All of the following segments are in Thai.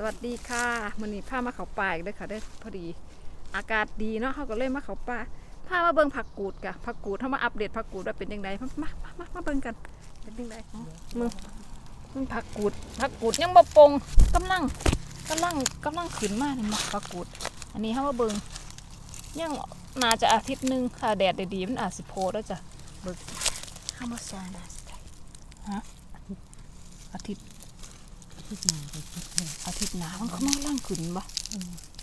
สวัสดีค่ะมันนี้พามาเขาป่าอีกเลยค่ะเด้อพอดี อากาศดีเนาะเขาก็เลยมาเขาป่าพามาเบิ่งผักกูดกะผักกูดเขามาอัปเดตผักกูดว่าเป็นยังไงมามามามามาเบิ่งกันเป็นยังไงมึงมึงผักกูดผักกูดยังบ่ปงกำลังกำลังกำลังขึ้นมานี่มาผักกูด อันนี้เขามาเบิ่งยังน่าจะอาทิตย์หนึงค่ะแดดดีๆมันอาจสิโพแล้วจ้ะเบิ่งเข้ามาซองได้ฮะอาทิตย์ ที่หนาไปคิดเลยอาทิตย์หน้ามันก็มาล่างขึ้นบ่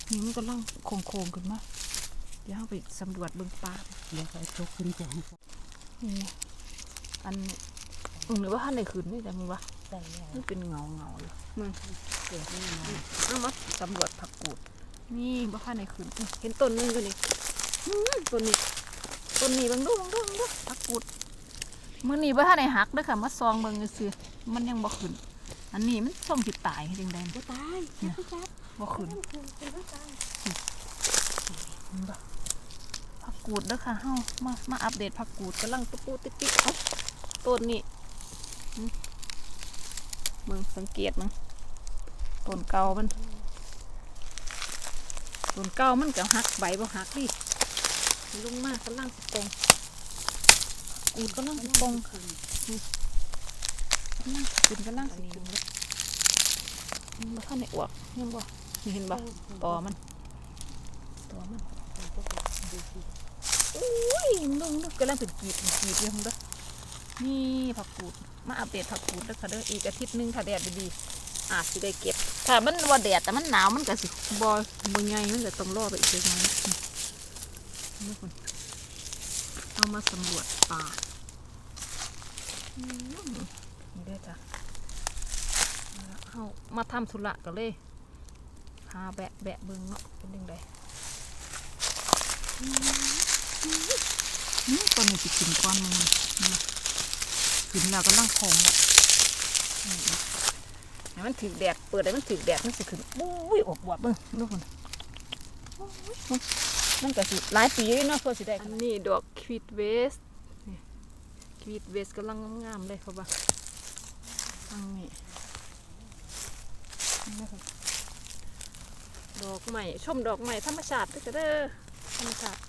นี่มันก็ล่างโค้งๆขึ้นมาเดี๋ยวเราไปสำรวจเบื้องป่าเดี๋ยวก็จกขึ้นจะให้นี่อันอืมหรือว่าท่านไหนขึ้นนี่แต่มึงวะใส่แล้วมันเป็นเงาเงาๆเลยมึงเกิดไม่นานเอามาสำรวจผักกูด นี่ว่าท่านไหนขึ้นอื้อเห็นต้นหนึงอยู่นี่อื้อต้นนี้ต้นนี้เบังดูเบังดูเบังดูผักกูดมื่อนี้ว่าท่านไหนหักเด้อค่ะมาซองเบิ่งซื่อๆมันยังบ่ขึ้น อันนี้มันส่งสิตายให้จังได๋ก็ตายจับจับบ่ขึ้นคุณคุณก็ตายผักกูดเด้อค่ะเฮามามาอัปเดตผักกูดกำลังตุ๊ปูติ๊กติ๊กเอ้าต้นนี่หึมึงสังเกตมึงต้นเก่ามันต้นเก่ามันก็หักใบบ่หักดิลงมากกำลังสิปงกูดกำลังสิปงค่ะ กำลังสิขึ้นกำลังสิขึ้นเลยมันบ่ทันได้อวกยังบ่นี่เห็นบ่ตอมันตอมันอุ้ยมึงดูมึงดูกำลังเป็นกีบเป็นกีบอยู่มึงดูนี่ผักกูดมาอัปเดตผักกูดแล้วค่ะเด้ออีกอาทิตย์หนึงถ้าแดดดีๆอาจสิได้เก็บถ้ามันว่าแดดแต่มันหนาวมันก็สิบอยมือไงมันก็ต้องรอไปอีกเดือนนึงนี่คนเอามาสำรวจป่าอืม นี่ได้อจ้ะเอามาทำธุระกันเลยพาแบะแบะเบิ่งเนาะเป็นยังไงนี่ตัวนี้จะกินก้อนมึงนี่นะกินแล้วก็นั่งคงอะนี่นะให้มันถือแดดเปิดให้มันถือแดดมันสิขึ้นอุ้ยอบวบเบิ่งดูคนอุ้ยมันก็สิหลายปีอยู่เนาะเพื่อสิได้อันนี้ดอกควิดเวสควิดเวสกำลังงามๆเลยเขาบอกังนี่ดอกใหม่ชมดอกใหม่ธรรมชาติด้วยเด้อธรรมชาติ